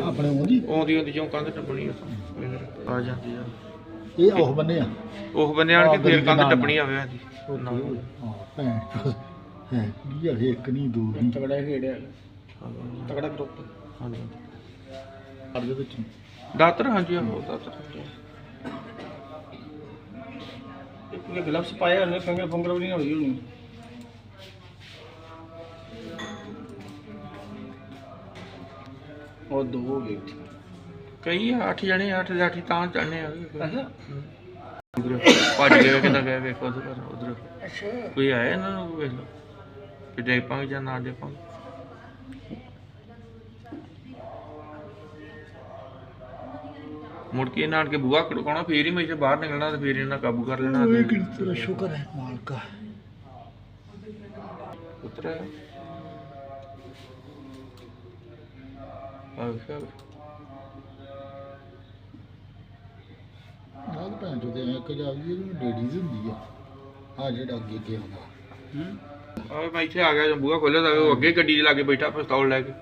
ਆਪਣੇ ਉਹਦੀ ਆਉਂਦੀ ਆਉਂਦੀ ਜਿਉਂ ਕੰਧ ਟੱਪਣੀ ਉੱਥੋਂ ਫਿਰ ਆ ਜਾਂਦੀ ਆ ਇਹ ਉਹ ਬੰਨੇ ਆ? ਉਹ ਬੰਨੇ ਆਣ ਕੇ ਆਹ ਫੇਰ ਕੰਧ। ਟੱਪਣੀ ਆਵੇ ਹਾਂਜੀ ਹਾਂ ਭੈਣ। ਹੈ ਕੀ ਆ ਇੱਕ ਨਹੀਂ ਦੋ ਨਹੀਂ। ਤਗੜਾ ਖੇੜਿਆ ਤਗੜਾ ਗਰੁੱਪ ਹਾਂਜੀ। ਘਰ ਦੇ ਵਿੱਚ। ਦਾਤਰ ਹਾਂਜੀ ਉਹ ਦਾਤਰ ਇਹ ਗਲਵਸ ਪਾਏ ਉਹਨੇ ਫਿੰਗਰ ਫੰਗਰ ਵੀ ਨਹੀਂ ਹੋਈ ਹੋਣੀ। ਉਹ ਦੋ ਹੋ ਗਏ ਕਈ ਆ, ਅੱਠ ਜਣੇ ਅੱਠ ਦੇ ਅੱਠ ਹੀ ਤਾਂ ਚੜਨੇ ਆ। ਅੱਛਾ। ਉਧਰ ਭੱਜ ਗਏ ਕਿੱਦਾਂ ਗਏ ਵੇਖੋ ਉਧਰ। ਉਧਰ ਅੱਛਾ। ਕੋਈ ਆਇਆ ਇਹਨਾਂ ਨੂੰ ਵੇਖ ਲਓ। ਕਿ ਦੇ ਪਾਂਗੇ ਜਾਂ ਨਾ ਦੇ ਪਾਂਗੇ ਮੁੜ ਕੇ ਇਹਨਾਂ ਆਣ ਕੇ ਬੂਹਾ ਖੜਕਾਉਣਾ ਫੇਰ ਹੀ ਮੈਂ ਇੱਥੇ ਬਾਹਰ ਨਿਕਲਣਾ ਤੇ ਫੇਰ ਇਹਨਾਂ ਕਾਬੂ ਕਰ ਲੈਣਾ। ਤੇਰਾ ਸ਼ੁਕਰ ਹੈ ਮਾਲਕਾ। ਉਤਰ ਤਾਂ ਭੈਣ ਚੋਦ ਇੱਕ ਜਾਵੀ ਇਹਨੂੰ ਲੇਡੀਜ਼ ਹੁੰਦੀ ਆ। ਆ ਜਿਹੜਾ ਅੱਗੇ ਅੱਗੇ ਆਉਂਦਾ। ਆ ਮੈਂ ਇੱਥੇ ਆ ਗਿਆ ਜਦੋਂ ਬੂਹਾ ਖੋਲਿਆ ਤਾਂ ਉਹ ਅੱਗੇ ਗੱਡੀ ਦੇ ਲਾਗੇ ਬੈਠਾ ਪਿਸਤੌਲ ਲੈ ਕੇ।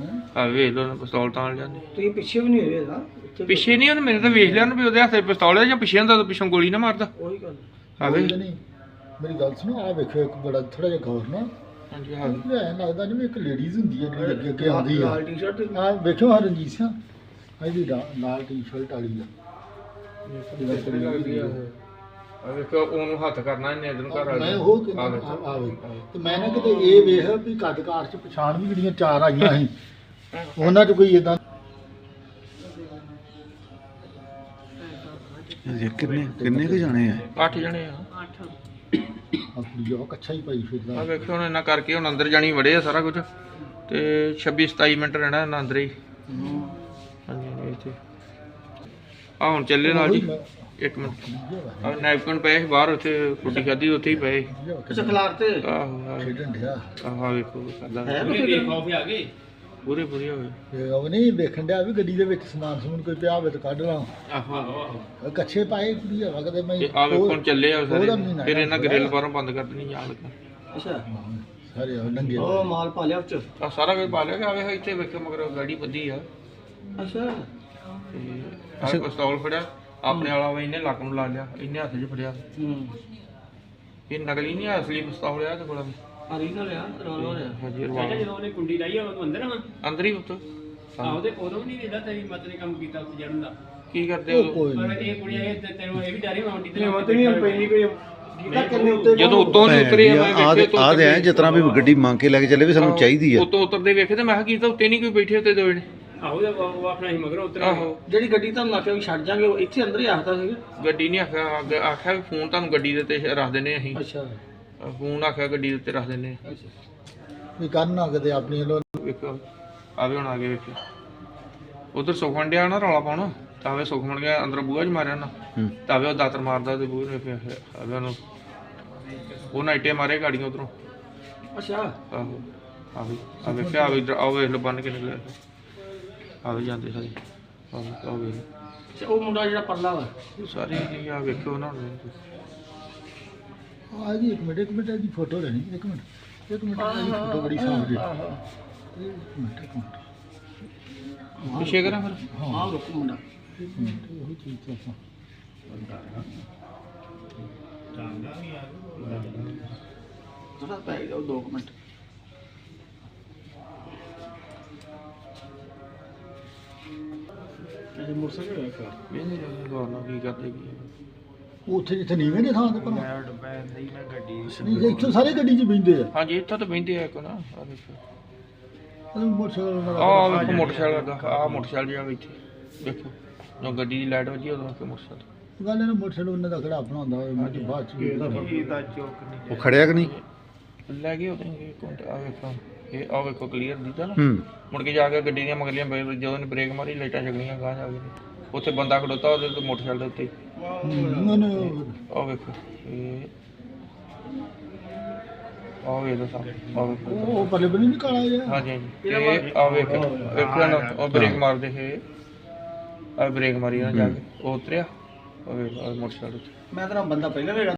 ਹੈ? ਆ ਵੇਖ ਉਹਨੇ ਪਿਸਤੌਲ ਤਾਂ ਜਾਂਦੇ। ਤੁਸੀਂ ਪਿੱਛੇ ਵੀ ਨਹੀਂ ਹੋਏ ਨਾ ਇੱਥੇ ਪਿੱਛੇ ਨਹੀਂ ਉਹਨੇ ਮੇਰੇ ਤਾਂ ਵੇਖ ਲਿਆ ਨਾ ਵੀ ਉਹਦੇ ਹੱਥੇ ਪਿਸਤੌਲ ਹੈ ਜਾਂ ਪਿੱਛੇ ਹੁੰਦਾ ਤਾਂ ਪਿੱਛੋਂ ਗੋਲੀ ਨਾ ਮਾਰਦਾ। ਉਹੀ ਗੱਲ। ਆਵੇ ਨਹੀਂ। ਮੇਰੀ ਗੱਲ ਸੁਣੋ ਆ ਵੇਖੋ ਇੱਕ ਬੜਾ ਥੋੜਾ ਜਿਹਾ ਗੌਰ ਨਾ ਹਾਂਜੀ ਹਾਂ। ਇਹ ਐਂ ਲੱਗਦਾ ਜਿਵੇਂ ਇੱਕ ਲੇਡੀਜ਼ ਹੁੰਦੀ ਹੈ ਜਿਹੜੀ ਅੱਗੇ ਅੱਗੇ ਆਉਂਦੀ ਆ। ਲਾਲ ਟੀ-ਸ਼ਰਟ ਆ ਵੇਖੋ ਆ ਰਣਜੀਤ ਸਿੰਘ। ਇਹਦੀ ਲਾਲ ਟੀ-ਸ਼ਰਟ ਵਾਲੀ ਆ। ਲੱਗਦੀ ਆ ਆ ਵੇਖੋ ਉਹਨੂੰ ਹੱਥ ਕਰਨਾ ਇਹਨੇ ਇਧਰ ਘਰ ਮੈਂ ਉਹ ਕਹਿੰਦਾ ਆ ਵੇਖੋ। ਆ- ਆ ਵੇਖ ਤੇ ਮੈਂ ਨਾ ਕਿਤੇ ਇਹ ਵੇਖ ਵੀ ਕਦਕਾਰ ਚ ਪਛਾਣ ਵੀ ਜਿਹੜੀਆਂ ਚਾਰ ਆਈਆਂ ਸੀ। ਉਹਨਾਂ ਚ ਕੋਈ ਇਦਾਂ ਕਿੰਨੇ ਕਿੰਨੇ ਕੁ ਜਾਣੇ ਆ? ਅੱਠ ਜਣੇ ਆ। ਕੁੜੀ ਉਹ ਕੱਛਾ ਹੀ ਪਾਈ ਆ ਫਿਰਦਾ ਵੇਖੋ ਹੁਣ ਇਹਨਾਂ ਕਰਕੇ ਹੁਣ ਅੰਦਰ ਜਾਣੀ ਵੜੇ ਆ ਸਾਰਾ ਕੁਝ ਤੇ 26 27 ਮਿੰਟ ਰਹਿਣਾ ਇਹਨਾਂ ਅੰਦਰ ਹੀ। ਹਾਂਜੀ ਹਾਂਜੀ ਇੱਥੇ ਆ ਹੁਣ ਚੱਲੇ ਨਾਲ ਜੀ। ਇੱਕ ਮਿੰਟ। ਆ ਨੈਪਕਿਨ ਪਏ ਸੀ ਬਾਹਰ ਉੱਥੇ ਰੋਟੀ ਖਾਧੀ ਉੱਥੇ ਹੀ ਪਏ ਅੱਛਾ ਖਲਾਰ ਤੇ। ਆਹੋ ਆਹੋ। ਖੇਡਣ ਡਿਆ। ਆਹ ਆ ਵੇਖੋ ਕਰਦਾ। ਹੈ ਵੀ ਆ ਗਏ। ਪੂਰੇ ਪੂਰੇ ਹੋਏ ਤੇ ਉਹ ਨਹੀਂ ਵੇਖਣ ਡਿਆ ਵੀ ਗੱਡੀ ਦੇ ਵਿੱਚ ਸਮਾਨ ਸਮੂਨ ਕੋਈ ਪਿਆ ਹੋਵੇ ਤਾਂ ਕੱਢ ਲਾਂ। ਆਹੋ ਉਹ ਕੱਛੇ ਪਾਏ ਕੁੜੀ ਹਵਾ ਕਦੇ ਮੈਂ ਤੇ ਆ ਵੇਖੋ ਹੁਣ ਚੱਲੇ ਆ ਸਾਰੇ। ਉਹਦਾ ਮਹੀਨਾ ਫਿਰ ਇਹਨਾਂ ਗ੍ਰਿਲ ਬਾਹਰੋਂ ਬੰਦ ਕਰ ਦੇਣੀ ਜਾਣ ਲੱਗਾ ਅੱਛਾ। ਸਾਰੇ ਉਹ ਨੰਗੇ ਉਹ ਮਾਲ ਪਾ ਲਿਆ ਉੱਚ। ਆ ਸਾਰਾ ਕੁਝ ਪਾ ਲਿਆ ਕਿ ਆ ਵੇਖੋ ਇੱਥੇ ਵੇਖੋ ਮਗਰ ਗਾੜੀ ਬੱਧੀ ਆ। ਅੱਛਾ। ਤੇ ਆ ਪਿਸਤੌਲ ਫੜਿਆ ਆਪਣੇ ਵਾਲਾ ਵਾ ਇਹਨੇ ਲੱਕ ਨੂੰ ਲਾ ਲਿਆ ਇਹਨੇ ਹੱਥ 'ਚ ਫੜਿਆ। ਹੂੰ। ਇਹ ਨਕਲੀ ਨਹੀਂ ਆ, ਅਸਲੀ ਪਿਸਤੌਲ ਆ ਤੇ ਕੋਲ। ਅਰੀਜਨਲ ਆ ਰੋਲ ਆ ਹਾਂਜੀ ਰਿਵਾਲਵਰ ਜਦੋਂ ਉਹਨੇ ਕੁੰਡੀ ਲਾਈ ਉਹ ਅੰਦਰ ਆ। ਅੰਦਰ ਹੀ ਉੱਤ ਆਹੋ ਤੇ ਉਦੋਂ ਵੀ ਨਹੀਂ ਵੇਦਾ ਤੇਰੀ ਮਤ ਨੇ ਕੰਮ ਕੀਤਾ ਉੱਥੇ ਜੜਨ ਦਾ। ਕੀ ਕਰਦੇ ਉਹ ਉਦੋਂ? ਕੋਈ ਪਰ ਨਹੀਂ। ਇਹ ਕੁੜੀ ਇਹ ਤੇ ਤੈਨੂੰ ਇਹ ਵੀ ਡਰੀ ਮਾਉਂਦੀ ਤੇ ਉਹ ਤੇ ਨਹੀਂ ਪਹਿਲੀ ਕੋਈ ਕੀਤਾ ਕਿੰਨੇ ਉੱਤੇ ਜਦੋਂ ਉੱਤੋਂ ਦੀ ਉਤਰੇ ਆ ਮੈਂ ਆ ਵੇਖੇ ਤੋਂ ਆ ਦੇ ਐ ਜਿਸ ਤਰ੍ਹਾਂ ਵੀ ਗੱਡੀ ਮੰਗ ਕੇ ਲੈ ਕੇ ਚੱਲੇ ਵੀ ਸਾਨੂੰ ਚਾਹੀਦੀ ਆ। ਉੱਤੋਂ ਉਤਰਦੇ ਵੇਖੇ ਤੇ ਮੈਂ ਕਿਹਾ ਕੀ ਤਾਂ ਉੱਤੇ ਨਹੀਂ ਕੋਈ ਬੈਠੇ ਉੱਤੇ ਦੋਏ ਨੇ। ਆਹੋ ਤੇ ਉਹ ਉਹ ਆਪਣਾ ਹੀ ਮਗਰ ਉਤਰ ਆਹੋ। ਜਿਹੜੀ ਗੱਡੀ ਤੁਹਾਨੂੰ ਆਖਿਆ ਵੀ ਛੱਡ ਜਾਾਂਗੇ ਉਹ ਇੱਥੇ ਅੰਦਰ ਹੀ ਆਖਦਾ ਸੀਗਾ? ਗੱਡੀ ਨਹੀਂ ਆਖਿਆ ਆਖਿਆ ਵੀ ਫੋਨ ਤੁਹਾਨੂੰ ਗੱਡੀ ਦੇ ਉੱਤੇ ਰੱਖ ਦਿੰਨੇ ਅਸੀਂ। ਅੱਛਾ। ਫੋਨ ਆਖਿਆ ਗੱਡੀ ਦੇ ਉੱਤੇ ਰੱਖ ਦਿੰਨੇ ਆ। ਵੀ ਕਰਨਾ ਕਿਤੇ ਆਪਣੀ ਲੋ ਵੇਖੋ ਆਵੇ ਹੁਣ ਆ ਗਏ ਵੇਖੋ ਉਧਰ ਸੁਖਮਨ ਡਿਆ ਨਾ ਰੌਲਾ ਪਾਉਣਾ ਤਾਵੇ ਸੁਖਮਨ ਗਿਆ ਅੰਦਰ ਬੂਹਾ ਚ ਮਾਰਿਆ ਨਾ। ਹੂੰ। ਤਾਵੇ ਉਹ ਦਾਤਰ ਮਾਰਦਾ ਤੇ ਬੂਹੇ ਨੇ ਫਿਰ ਆਵੇ ਉਹਨੂੰ ਉਹ ਨਾਈਟੇ ਮਾਰੇ ਗਾੜੀਆਂ ਉਧਰੋਂ। ਅੱਛਾ। ਆਹੋ ਆਵੇ ਆਵੇ ਕਿ ਆਵੇ ਇਧਰ ਆਵੇ ਵੇਖ ਬੰਨ ਕੇ ਨਿਕਲਿਆ ਆਵੇ ਜਾਂਦੇ ਸਾਰੇ। ਆਵੇ ਆਵੇ ਅੱਛਾ, ਉਹ ਮੁੰਡਾ ਜਿਹੜਾ ਪਰਲਾ ਵਾ। ਸਾਰੇ ਜੀ ਆ ਵੇਖੋ ਨਾ। ਹੁਣ। ਆ ਜੀ ਇੱਕ ਮਿੰਟ ਇੱਕ ਮਿੰਟ ਦੀ ਫੋਟੋ ਲੈਣੀ ਇੱਕ ਮਿੰਟ ਇੱਕ ਮਿੰਟ ਦੀ ਫੋਟੋ ਬੜੀ ਸਾਫ਼ ਜੀ ਇੱਕ ਮਿੰਟ ਇੱਕ ਮਿੰਟ ਪਿੱਛੇ ਕਰਾਂ ਫਿਰ ਹਾਂ ਆਹ ਰੁਕ ਮੁੰਡਾ ਇੱਕ ਮਿੰਟ ਉਹੀ ਚੀਜ਼ ਤੇ ਆਪਾਂ ਥੋੜਾ ਪੈ ਗਿਆ 2 ਮਿੰਟ ਇਹ ਮੋਟਰਸਾਈਕਲ ਹੈ ਕਾ ਇਹ ਨਹੀਂ ਗੌਰ ਨਾਲ ਕੀ ਕਰਦੇ ਕੀ ਆ। ਉੱਥੇ ਜਿੱਥੇ ਨੀਵੇਂ ਨੇ ਥਾਂ ਤੇ ਪਰ ਮੈਂ ਡੱਬਾ ਨਹੀਂ ਮੈਂ ਗੱਡੀ ਨਹੀਂ ਜੇ ਇੱਥੋਂ ਸਾਰੇ ਗੱਡੀ 'ਚ ਬੈਂਦੇ ਆ। ਹਾਂਜੀ ਇੱਥੇ ਤਾਂ ਬਹਿੰਦੇ ਆ ਇੱਕ ਨਾ ਆ ਦੇਖੋ। ਮੋਟਰਸਾਈਕਲ ਆ ਵੇਖੋ ਮੋਟਰਸਾਈਕਲ ਦਾ ਆ ਮੋਟਰਸਾਈਕਲ ਜਿਹੜਾ ਵਾ ਇੱਥੇ ਦੇਖੋ। ਜਦੋਂ ਗੱਡੀ ਦੀ ਲਾਈਟ ਵੱਜੀ ਉਦੋਂ ਕਿ ਮੋਟਰਸਾਈਕਲ ਗੱਲ ਇਹਨਾਂ ਮੋਟਰਸਾਈਕਲ ਉਹਨਾਂ ਦਾ ਖੜਾ ਆਪਣਾ ਹੁੰਦਾ ਹੋਵੇ ਬਾਅਦ 'ਚ ਦਾ ਚੌਕ ਨਹੀਂ ਉਹ ਖੜਿਆ ਕਿ ਨਹੀਂ? ਲੈ ਗਏ ਉਹਦੇ ਮਿੰਟ ਆ ਵੇਖੋ ਇਹ ਆ ਵੇਖੋ ਕਲੀਅਰ ਦੀਦਾ ਨਾ। ਮੁੜ ਕੇ ਜਾ ਕੇ ਗੱਡੀ ਦੀਆਂ ਮਗਲੀਆਂ ਜਦੋਂ ਨੇ ਬ੍ਰੇਕ ਮਾਰੀ ਲਾਈਟਾਂ ਜਗਣੀਆਂ ਗਾਂ ਜਾ ਕੇ। ਉੱਥੇ ਬੰਦਾ ਖੜੋਤਾ ਉਹਦੇ ਤੇ ਮੋਟਰਸਾਈਕਲ ਦੇ ਉੱਤੇ ਉਹਨੇ ਆ ਵੇਖੋ ਇਹ ਆ ਵੇਖੋ ਸਾਹਮਣੇ ਆ ਵੇਖੋ ਉਹ ਪਰਲੇ ਬਣੀ ਨਹੀਂ ਕਾਲਾ ਜਿਹਾ। ਹਾਂਜੀ ਹਾਂਜੀ। ਤੇ ਆ ਵੇਖ ਇੱਕ ਨਾ ਉਹ ਬ੍ਰੇਕ ਮਾਰਦੇ ਹੈ ਆ ਬ੍ਰੇਕ ਮਾਰੀ ਨਾ ਜਾ ਕੇ ਉਹ ਉਤਰਿਆ ਉਹ ਵੇਖ ਆ ਮੋਟਰਸਾਈਕਲ ਉੱਤੇ। ਮੈਂ ਤੇਰਾ ਬੰਦਾ ਪਹਿਲਾਂ ਵੇਗਾ